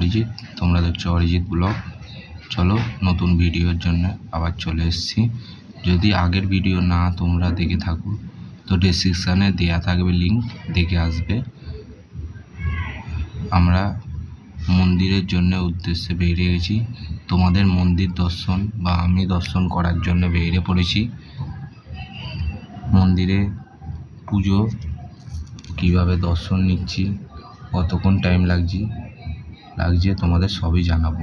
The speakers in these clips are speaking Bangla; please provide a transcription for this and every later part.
অরিজিৎ, তোমরা দেখছ অরিজিৎ ব্লগ। চলো, নতুন ভিডিওর জন্য আবার চলে এসেছি। যদি আগের ভিডিও না তোমরা দেখে থাকো, তো ডেসক্রিপশানে দেওয়া থাকবে লিঙ্ক দেখে আসবে। আমরা মন্দিরের জন্য উদ্দেশ্যে বেরিয়ে গেছি। তোমাদের মন্দির দর্শন বা আমি দর্শন করার জন্য বেরিয়ে পড়েছি। মন্দিরে পুজো, কীভাবে দর্শন নিচ্ছি, কতক্ষণ টাইম লাগছে লাগছে তোমাদের সবই জানাব।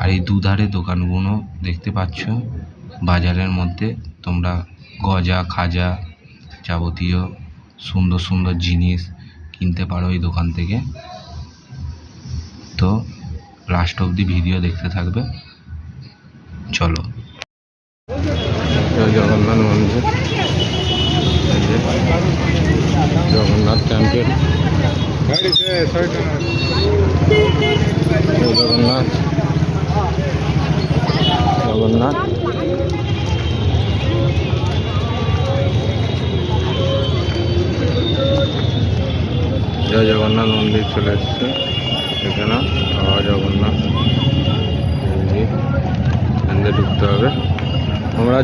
আর এই দুধারে দোকানগুলো দেখতে পাচ্ছ বাজারের মধ্যে তোমরা গজা খাজা যাবতীয় সুন্দর সুন্দর জিনিস কিনতে পারো এই দোকান থেকে। তো লাস্ট অবধি ভিডিও দেখতে থাকবে। চলো। জগন্নাথ মন্দির। জগন্নাথ টেম্পেল।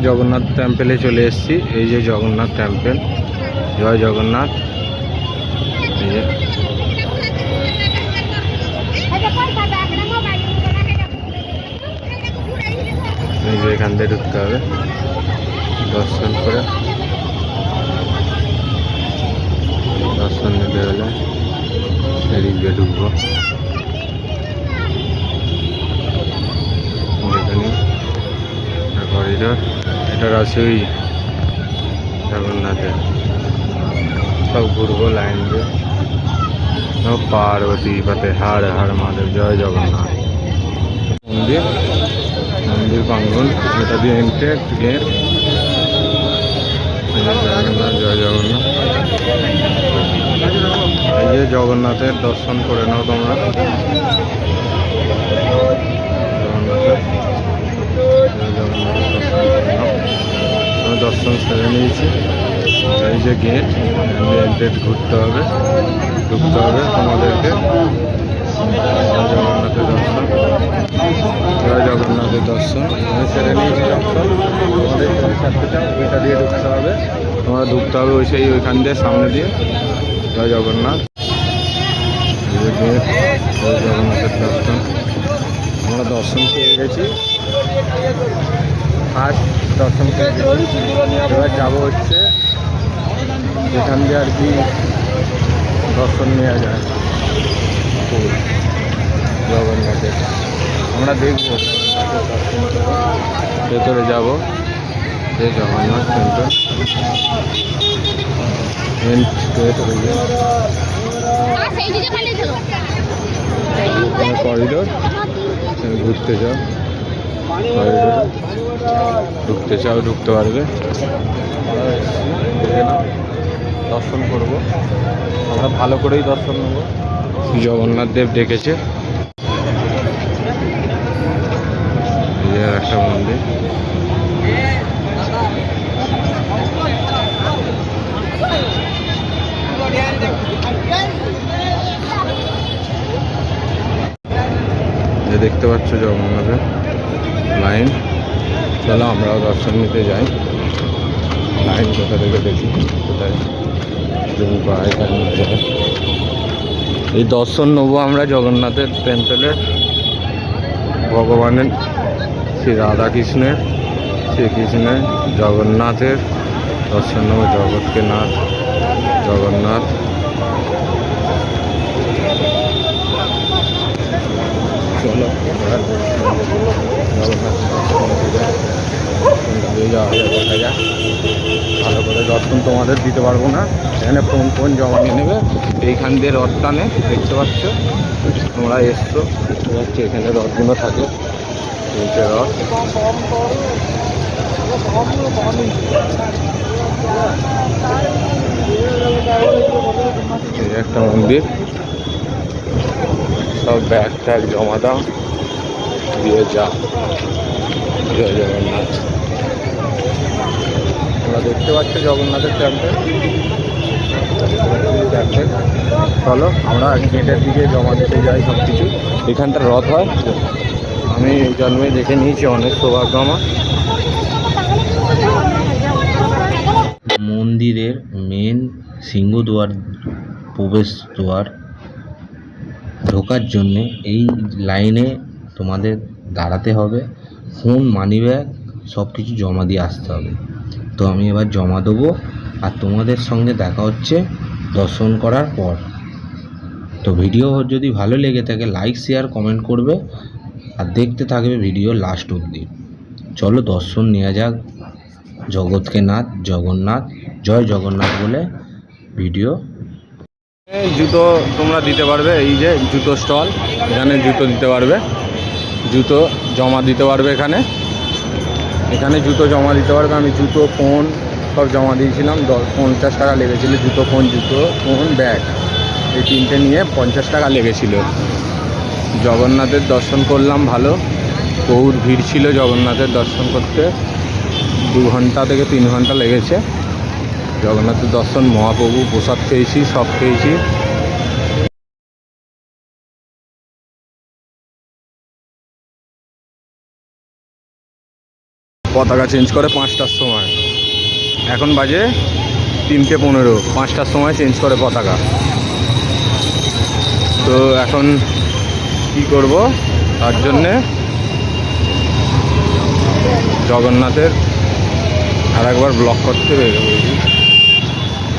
জগন্নাথ টেম্পেলে চলে এসেছি। এই যে জগন্নাথ টেম্পেল জয় জগন্নাথ। এখান থেকে ঢুকতে হবে। দর্শন করে। দর্শন নিতে হলে এদিক ঢুকবো। যেখানে করিডোর এটা আছে ওই জগন্নাথের। সব ঘুরবো লাইন দিয়ে। পার্বতী পাতে হাড় হাড় মহাদেব, জয় জগন্নাথ। মন্দির মন্দির প্রাঙ্গন যেটা দিয়ে এন্ট্রে গেট জগন্নাথ, জয় জগন্নাথ। এই যে জগন্নাথের দর্শন করে নাও তোমরা। জগন্নাথের জগন্নাথের দর্শন করে দর্শন সেরে নিয়েছি। এই যে গেট এন্ট্রেট ঘুরতে হবে। ঢুকতে হবে তোমাদেরকে। জগন্নাথের দর্শন। জয় জগন্নাথের দর্শন। আমি সেরে নিয়েছি দর্শন। তোমাদের ওইটা দিয়ে ঢুকতে হবে। তোমরা ঢুকতে হবে ওই সেই ওইখান দিয়ে, সামনে দিয়ে। জয় জগন্নাথ। গেট জয় জগন্নাথের দর্শন। আমরা দর্শন পেয়ে গেছি। ফার্স্ট দর্শন এবার যাব হচ্ছে যেখান দিয়ে আর কি দর্শন নেওয়া যায়। জগন্নাথের। আমরা দেখব। ভেতরে যাব। যে জগন্নাথ মেন গেট হয়ে করিডোর ঘুরতে যাও। ঢুকতে চাও ঢুকতে পারবে। দর্শন করব। আমরা ভালো করেই দর্শন নেব। জগন্নাথ দেব ডেকেছে। একটা মন্দির। দেখতে পাচ্ছ জগন্নাথের। লাইন। চলো আমরাও দর্শন নিতে যাই। লাইন কোথা থেকে দেখি? কোথায়? জুম এই দর্শন নেব আমরা জগন্নাথের টেম্পেলের ভগবানের শ্রী রাধাকৃষ্ণের, শ্রীকৃষ্ণের, জগন্নাথের। দর্শন নেব জগৎকে নাথ, জগন্নাথ চলো এবার জগন্নাথ দর্শন নিতে যাই দিয়ে যাওয়া যায় দেখা ভালো করে দর্শন তোমাদের দিতে পারব না। এখানে ফোন ফোন জমা নিয়ে নেবে। এইখান দিয়ে রথ টানে, দেখতে পাচ্ছ? তোমরা এসছো, দেখতে পাচ্ছ এখানে রথগুলো থাকে। রথ। একটা মন্দির। সব ব্যাগ ট্যাগ জমা দাও। দিয়ে যা জয় জগন্নাথ। তোমরা দেখতে পাচ্ছ জগন্নাথের টেম্পেল চলো, আমরা গেটের দিকে জমা দিতে যাই সব কিছু এখানটা রথ হয়। আমি এই জন্মে দেখে নিয়েছি, অনেক সৌভাগ্য আমার। মন্দিরের মেন সিংহদুয়ার প্রবেশ দ্বার ঢোকার জন্যে এই লাইনে তোমাদের দাঁড়াতে হবে। ফোন মানিব্যাগ সব কিছু জমা দিয়ে আসতে হবে। তো আমি এবার জমা দেবো আর তোমাদের সঙ্গে দেখা হচ্ছে দর্শন করার পর। তো ভিডিও যদি ভালো লেগে থাকে লাইক শেয়ার কমেন্ট করবে আর দেখতে থাকবে ভিডিও লাস্ট অবধি। চলো দর্শন নেওয়া যাক। জগৎকে নাথ, জগন্নাথ, জয় জগন্নাথ বলে ভিডিও জুতো তোমরা দিতে পারবে, এই যে জুতো স্টল, এখানে জুতো দিতে পারবে। জুতো জমা দিতে পারবে এখানে। এখানে জুতো জমা দিতে পারবে, আমি জুতো, ফোন সব জমা দিয়েছিলাম দশ পঞ্চাশ টাকা লেগেছিল, জুতো, ফোন জুতো, ফোন, ব্যাগ। এই তিনটে নিয়ে পঞ্চাশ টাকা লেগেছিল। জগন্নাথের দর্শন করলাম ভালো। বহুত ভিড় ছিল জগন্নাথের দর্শন করতে। দু ঘণ্টা থেকে তিন ঘণ্টা লেগেছে। জগন্নাথের দর্শন, মহাপ্রভু প্রসাদ খেয়েছি, সব খেয়েছি। পতাকা চেঞ্জ করে পাঁচটার সময়। এখন বাজে তিনটে পনেরো, পাঁচটার সময় চেঞ্জ করে পতাকা। তো এখন কি করব? তার জন্যে জগন্নাথের আর একবার ব্লক করতে বেরোবো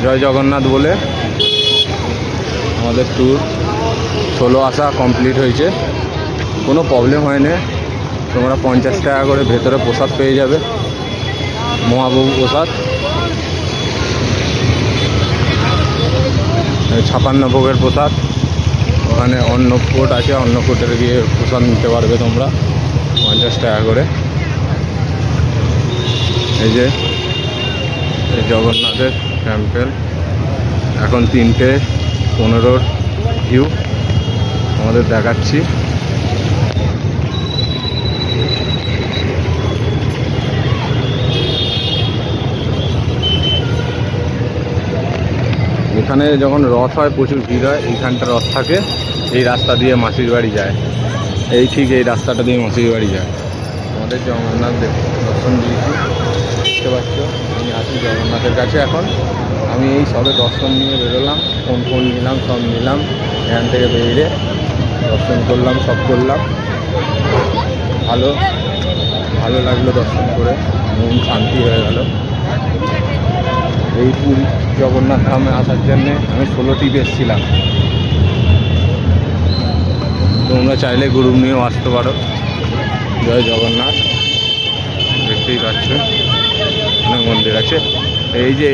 জয় জগন্নাথ বলে আমাদের ট্যুর ষোলো আসা কমপ্লিট হয়েছে। কোনো প্রবলেম হয়নি। তোমরা পঞ্চাশ টাকা করে ভেতরে প্রসাদ পেয়ে যাবে। মহাপ্রভু প্রসাদ। ছাপান্ন ভোগের প্রসাদ। ওখানে অন্নকূট আছে, অন্নকূটের গিয়ে প্রসাদ নিতে পারবে তোমরা। পঞ্চাশ টাকা করে। এই যে জগন্নাথের টেম্পেল এখন তিনটে, পনেরোর ভিউ আমাদের দেখাচ্ছি। এখানে যখন রথ হয়, প্রচুর ভিড় হয়, এইখানটা রথ থাকে, এই রাস্তা দিয়ে মাসির বাড়ি যায়। এই ঠিক এই রাস্তাটা দিয়ে মাসির বাড়ি যায়। আমাদের জগন্নাথ দর্শন দিয়েছি। দেখতে পাচ্ছ? জগন্নাথের কাছে এখন। আমি এই সবে দর্শন নিয়ে বেরোলাম, ফোন ফোন নিলাম, সব নিলাম, এখান থেকে বেরিয়ে দর্শন করলাম, সব করলাম। ভালো ভালো লাগল দর্শন করে, মন শান্তি হয়ে গেল। এই পুরী জগন্নাথ ধামে আসার জন্যে আমি ষোলো টিপ এসেছিলাম। তোমরা চাইলে গ্রুপ নিয়েও আসতে পারো। জয় জগন্নাথ। দেখতেই পাচ্ছ। অনেক মন্দির আছে। এই যে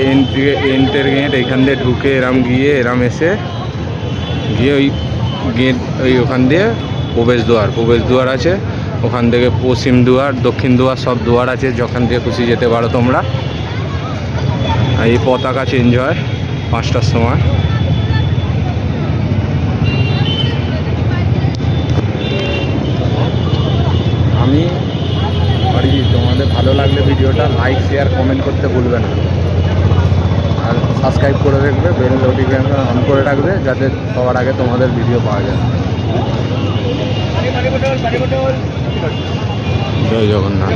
এন্ট্রি গেট এইখান দিয়ে ঢুকে এরাম গিয়ে এরাম এসে গিয়ে ওই গেট ওই ওখান দিয়ে প্রবেশ দুয়ার প্রবেশ দুয়ার আছে। ওখান থেকে পশ্চিম দুয়ার, দক্ষিণ দুয়ার, সব দুয়ার আছে। যখন দিয়ে খুশি যেতে পারো তোমরা। এই পতাকা চেঞ্জ হয় পাঁচটার সময়। তোমাদের ভালো লাগলে ভিডিওটা লাইক শেয়ার কমেন্ট করতে ভুলবে না। আর সাবস্ক্রাইব করে রাখবে বেল নোটিফিকেশন অন করে রাখবে যাতে সবার আগে তোমাদের ভিডিও পাওয়া যায়। জয় জগন্নাথ।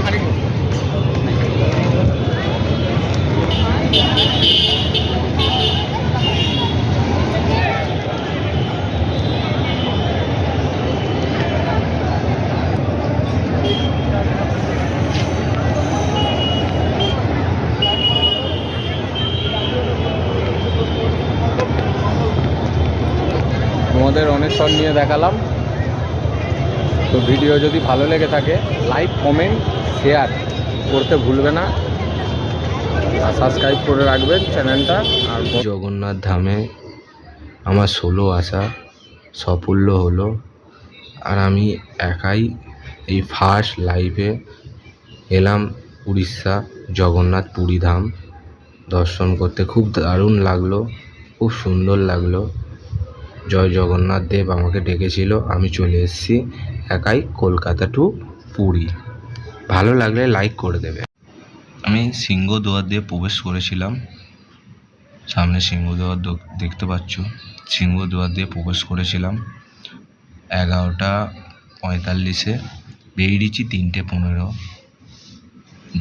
তোমাদের অনেক নিয়ে দেখালাম। তো ভিডিও যদি ভালো লেগে থাকে লাইক কমেন্ট শেয়ার করতে ভুলবে না। আর সাবস্ক্রাইব করে রাখবেন চ্যানেলটা। আর জগন্নাথ ধামে আমার ষোলো আসা সাফল্য হলো। আর আমি একাই এই ফার্স্ট লাইভে এলাম উড়িষ্যা জগন্নাথ পুরী ধাম। দর্শন করতে খুব দারুণ লাগল, খুব সুন্দর লাগল। জয় জগন্নাথ দেব আমাকে ডেকেছিল, আমি চলে এসেছি একাই কলকাতা টু পুরী। ভালো লাগলে লাইক করে দেবে। আমি সিংহ দুয়ার দিয়ে প্রবেশ করেছিলাম। সামনে সিংহদুয়ার দেখতে পাচ্ছ সিংহদুয়ার দিয়ে প্রবেশ করেছিলাম এগারোটা পঁয়তাল্লিশে, বেরিয়েছি তিনটে পনেরো।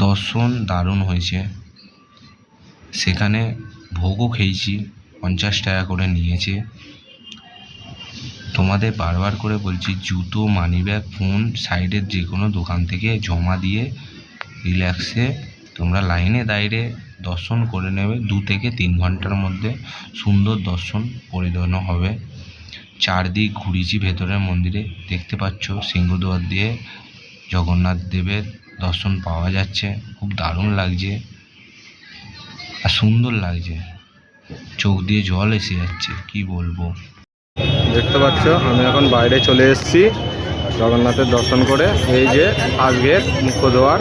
দর্শন দারুণ হয়েছে। সেখানে ভোগও খেয়েছি, পঞ্চাশ টাকা করে নিয়েছে। তোমাদের বারবার করে বলছি, জুতো, মানিব্যাগ, ফোন, সাইডের যে কোনো দোকান থেকে জমা দিয়ে রিল্যাক্সে তোমরা লাইনে দাঁড়িয়ে দর্শন করে নেবে। দু থেকে তিন ঘণ্টার মধ্যে সুন্দর দর্শন পরিদর্শন হবে। চারদিক ঘুরিছি ভেতরের মন্দিরে। দেখতে পাচ্ছ সিংহদুয়ার দিয়ে জগন্নাথ দেবের দর্শন পাওয়া যাচ্ছে। খুব দারুণ লাগছে আর সুন্দর লাগছে। চোখ দিয়ে জল এসে যাচ্ছে, কি বলব? দেখতে পাচ্ছ, আমি এখন বাইরে চলে এসেছি জগন্নাথের দর্শন করে। এই যে আজকের মুখ্য দ্বার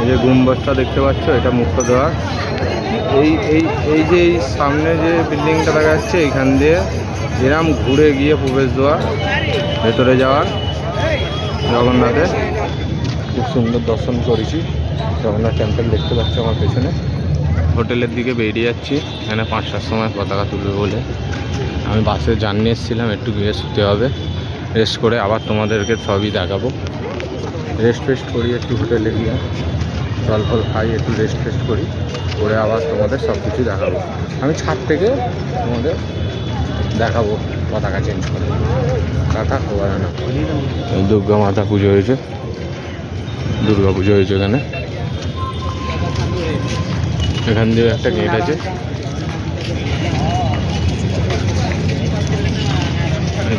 এই যে গুম্বজটা দেখতে পাচ্ছ, এটা মুখ্য দ্বার এই এই এই যে এই সামনে যে বিল্ডিংটা দেখা যাচ্ছে, এইখান দিয়ে এরম ঘুরে গিয়ে প্রবেশ দ্বার ভেতরে যাওয়ার জগন্নাথের। খুব সুন্দর দর্শন করেছি। জগন্নাথ টেম্পল দেখতে পাচ্ছ আমার পেছনে। হোটেলের দিকে বেরিয়ে যাচ্ছি, এখানে পাঁচটার সময় পতাকা তুলবে বলে। আমি বাসে জার্নি এসেছিলাম, একটু গিয়ে শুতে হবে। রেস্ট করে আবার তোমাদেরকে সবই দেখাবো। রেস্ট ফেস্ট করি একটু হোটেলে গিয়ে। জল ফল খাই, একটু রেস্ট ফেস্ট করি। করে আবার তোমাদের সব কিছু দেখাবো। আমি ছাদ থেকে তোমাদের দেখাবো, পতাকা চেঞ্জ করে। টাটা খবর না দুর্গা মাতা পুজো হয়েছে। দুর্গা পুজো হয়েছে এখানে। এখান দিয়ে একটা গেট আছে এই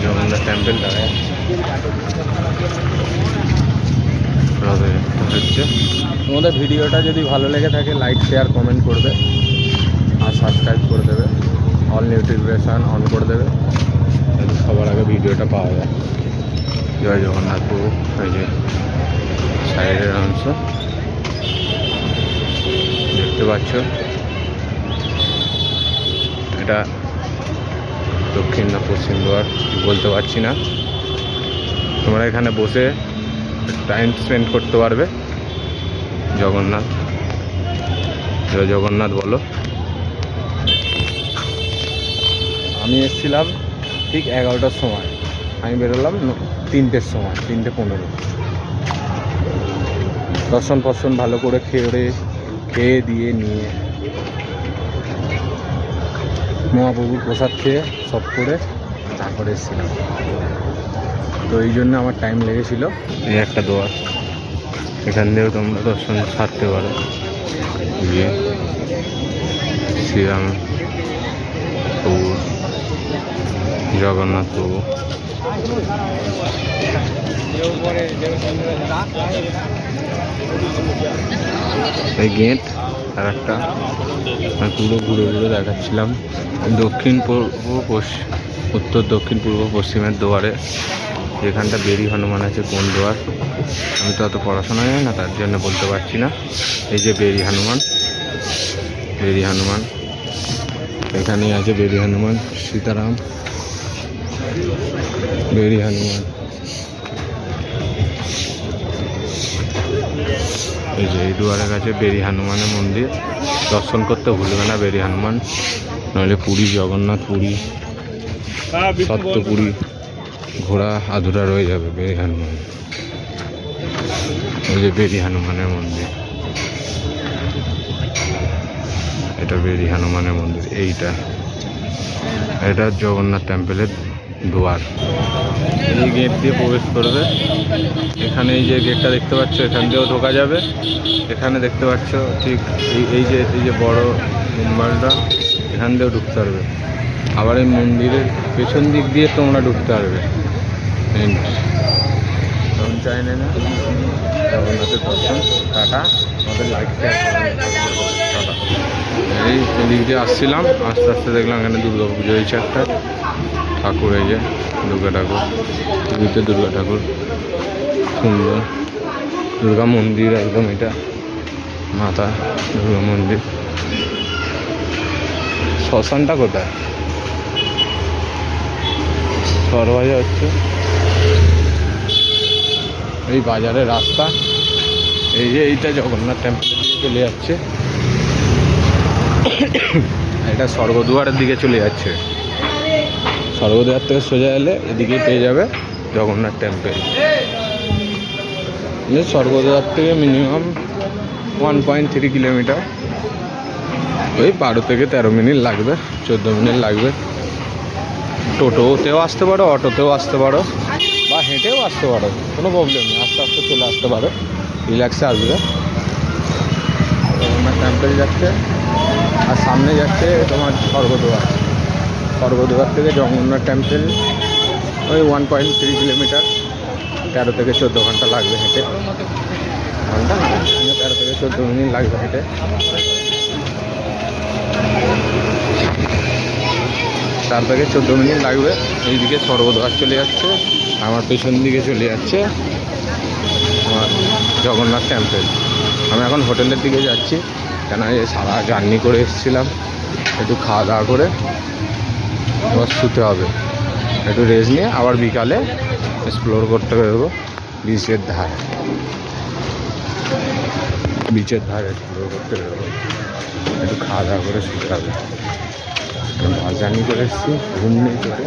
জগন্নাথ টেম্পল দেখা যাচ্ছে রথযাত্রা হচ্ছে। তোমাদের ভিডিওটা যদি ভালো লেগে থাকে লাইক শেয়ার কমেন্ট করবে আর সাবস্ক্রাইব করে দেবে। অল নোটিফিকেশান অন করে দেবে। সবার আগে ভিডিওটা পাওয়া যায়। জয় জগন্নাথ প্রভু। এই যে সাইডের অংশ দেখতে পাচ্ছ? এটা দক্ষিণ না পশ্চিম দুয়ার বলতে পারছি না। তোমরা এখানে বসে টাইম স্পেন্ড করতে পারবে। জগন্নাথ। জয় জগন্নাথ বলো। আমি এসেছিলাম ঠিক এগারোটার সময়। আমি বেরোলাম তিনটের সময়, তিনটে পনেরো। দর্শন ফর্শন ভালো করে খেয়ে খেয়ে দিয়ে নিয়ে মহাপ্রভুর প্রসাদ খেয়ে সব করে তারপরে এসেছিলাম। তো এই জন্য আমার টাইম লেগেছিল। এই একটা দোয়ার এখান দিয়েও তোমরা দর্শন সারতে পারো। গিয়ে শ্রীরাম জগন্নাথ প্রভু। এই গেট আর একটা পুরো ঘুরে ঘুরে দেখাচ্ছিলাম। দক্ষিণ পূর্ব পশ্চিম উত্তর, দক্ষিণ, পূর্ব, পশ্চিমের দুয়ারে। যেখানটা বেরি হনুমান আছে, কোন দুয়ার? আমি তো অত পড়াশোনা জানি না, তার জন্য বলতে পারছি না। এই যে বেরি হনুমান বেরি হনুমান। এখানেই আছে বেরি হনুমান, সীতারাম। বেরি হনুমান। এই যে এই দুয়ারের কাছে বেরি হনুমানের মন্দির। দর্শন করতে ভুলবে না বেরি হনুমান। নইলে পুরী জগন্নাথ পুরী সপ্তপুরী ঘোড়া আধুরা রয়ে যাবে বেরি হনুমান। ওই যে বেরি হনুমানের মন্দির। এটা বেরি হনুমানের মন্দির এইটা। এটা জগন্নাথ টেম্পলের দুয়ার। এই গেট দিয়ে প্রবেশ করবে। এখানে এই যে গেটটা দেখতে পাচ্ছ, এখান দিয়েও ঢোকা যাবে। এখানে দেখতে পাচ্ছ ঠিক এই যে এই যে বড় মুম্বাইটা এখান দিয়েও ঢুকতে পারবে। আবার এই মন্দিরের পেছন দিক দিয়ে তোমরা ঢুকতে পারবে। তখন চাই না জগন্নাথের দর্শন। টাটা। আমাদের লাইক এই এদিক দিয়ে আসছিলাম। আস্তে আস্তে দেখলাম এখানে দুর্গা পুজো হয়েছে একটা ঠাকুর এই যে, দুর্গা ঠাকুর পুরীতে দুর্গা ঠাকুর, সুন্দর। দুর্গা মন্দির একদম এটা, মাতা দুর্গা মন্দির। শ্মশানটা কোথায়? সরবাজা হচ্ছে। এই বাজারের রাস্তা, এই যে এইটা জগন্নাথ টেম্পল চলে যাচ্ছে। এটা স্বর্গদুয়ারের দিকে চলে যাচ্ছে। স্বর্গদুয়ার থেকে সোজা এলে এদিকে পেয়ে যাবে জগন্নাথ টেম্পল স্বর্গদুয়ার থেকে minimum one point three kilometre ওই বারো থেকে তেরো মিনিট লাগবে, চোদ্দ মিনিট লাগবে। টোটোতেও আসতে পারো, অটোতেও আসতে পারো, বা হেঁটেও আসতে পারো, কোনো প্রবলেম নেই, আস্তে আস্তে চলে আসতে পারো রিল্যাক্সে আসবে। জগন্নাথ টেম্পল যাচ্ছে, আর সামনে যাচ্ছে তোমার স্বর্গদুয়ার স্বর্গদুয়ার থেকে জগন্নাথ টেম্পল ওই ওয়ান পয়েন্ট থ্রি কিলোমিটার তেরো থেকে চোদ্দ ঘণ্টা লাগবে হেঁটে। ঘণ্টা না, তেরো থেকে চোদ্দ মিনিট লাগবে হেঁটে। চার থেকে চোদ্দ মিনিট লাগবে এইদিকে স্বর্গদ্বার চলে যাচ্ছে আমার পেছন দিকে চলে যাচ্ছে আমার জগন্নাথ টেম্পল আমি এখন হোটেলের দিকে যাচ্ছি কেন সারা জার্নি করে এসেছিলাম একটু খাওয়া দাওয়া করে। এবার শুতে হবে। একটু রেস্ট নিয়ে আবার বিকালে এক্সপ্লোর করতে বেরোবো। বিচের ধারে। বিচের ধারে এক্সপ্লোর করতে বেরোবো। একটু খাওয়া দাওয়া করে শুতে হবে। বাস জার্নি করে এসেছি, ঘুম নেই চোখে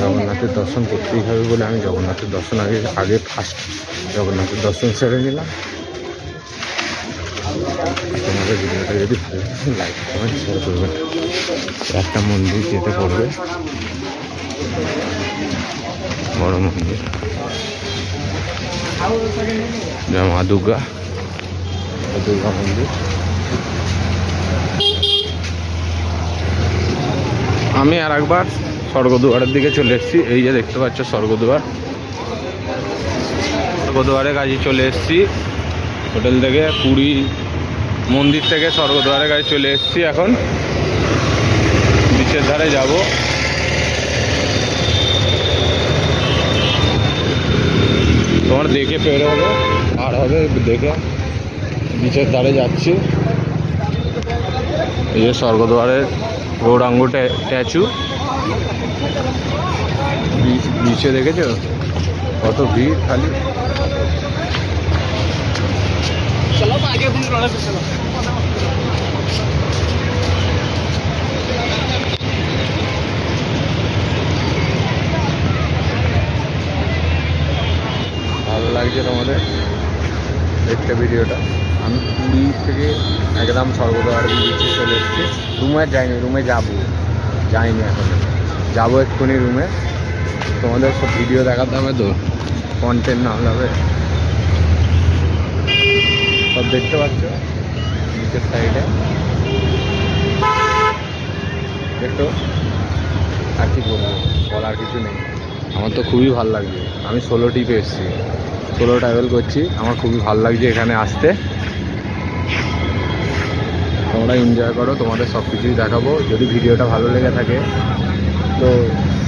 জগন্নাথের দর্শন করতেই হবে বলে আমি জগন্নাথের দর্শন আগে আগে ফার্স্ট জগন্নাথের দর্শন সেরে নিলাম। তোমাদের ভিডিওটা যদি ভালো লাগে লাইক কমেন্ট শেয়ার করবেন একটা মন্দির যেতে পড়বে। বড় মন্দির। মা দুর্গা। দুর্গা মন্দির। আমি আর একবার স্বর্গদুয়ারের দিকে চলে এসেছি। এই যে দেখতে পাচ্ছ স্বর্গদুয়ার। স্বর্গদুয়ারে কাজে চলে এসেছি। হোটেল থেকে পুরী মন্দির থেকে স্বর্গদুয়ারে কাজে চলে এসেছি এখন। বিচের ধারে যাব। তোমার দেখে পের হবে আর হবে দেখে বিচের ধারে যাচ্ছি। এই যে স্বর্গদ্বারের গৌরাঙ্গ স্ট্যাচু বিচে দেখেছ? কত ভিড় খালি। লাগছে তোমাদের দেখতে ভিডিওটা। আমি পুরী থেকে একদম সর্বদবার বিচে চলে এসেছি। রুমে যাইনি, রুমে যাব। যাইনি এখন। যাব এক্ষুনি রুমে। তোমাদের সব ভিডিও দেখাতে হবে তো? কন্টেন্ট না হলে হবে। সব দেখতে পাচ্ছ? নিচের সাইডে দেখো। আর কি বলব? বলার কিছু নেই। আমার তো খুবই ভালো লাগছে। আমি ষোলো টিপে এসেছি। সোলো ট্রাভেল করছি। আমার খুবই ভালো লাগছে এখানে আসতে। তোমরা এনজয় করো, তোমাদের সব কিছুই দেখাবো। যদি ভিডিওটা ভালো লেগে থাকে, তো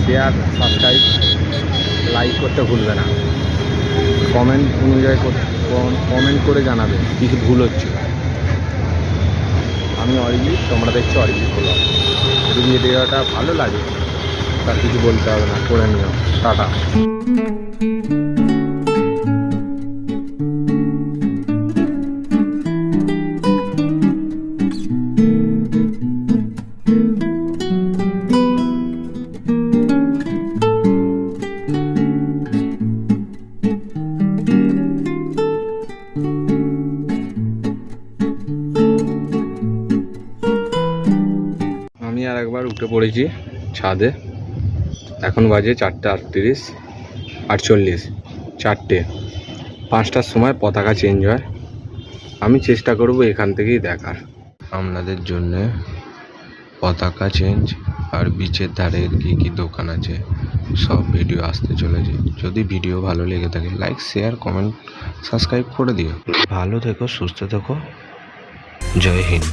শেয়ার সাবস্ক্রাইব লাইক করতে ভুলবে না। কমেন্ট অনুযায়ী কমেন্ট করে জানাবে, কিছু ভুল হচ্ছে। আমি অরিজিৎ, তোমরা দেখছ অরিজিৎ হলো যদি ভিডিওটা ভালো লাগে, তার কিছু বলতে হবে না, করে নিও। টাটা। পড়েছি ছাদে। এখন বাজে চারটে আটত্রিশ আটচল্লিশ চারটে। পাঁচটার সময় পতাকা চেঞ্জ হয়। আমি চেষ্টা করব এখান থেকেই দেখার। আপনাদের জন্য পতাকা চেঞ্জ আর বিচের ধারে কী কী দোকান আছে সব ভিডিও আসতে চলেছে। যদি ভিডিও ভালো লেগে থাকে লাইক শেয়ার কমেন্ট সাবস্ক্রাইব করে দিও। ভালো থেকো সুস্থ থেকো। জয় হিন্দ।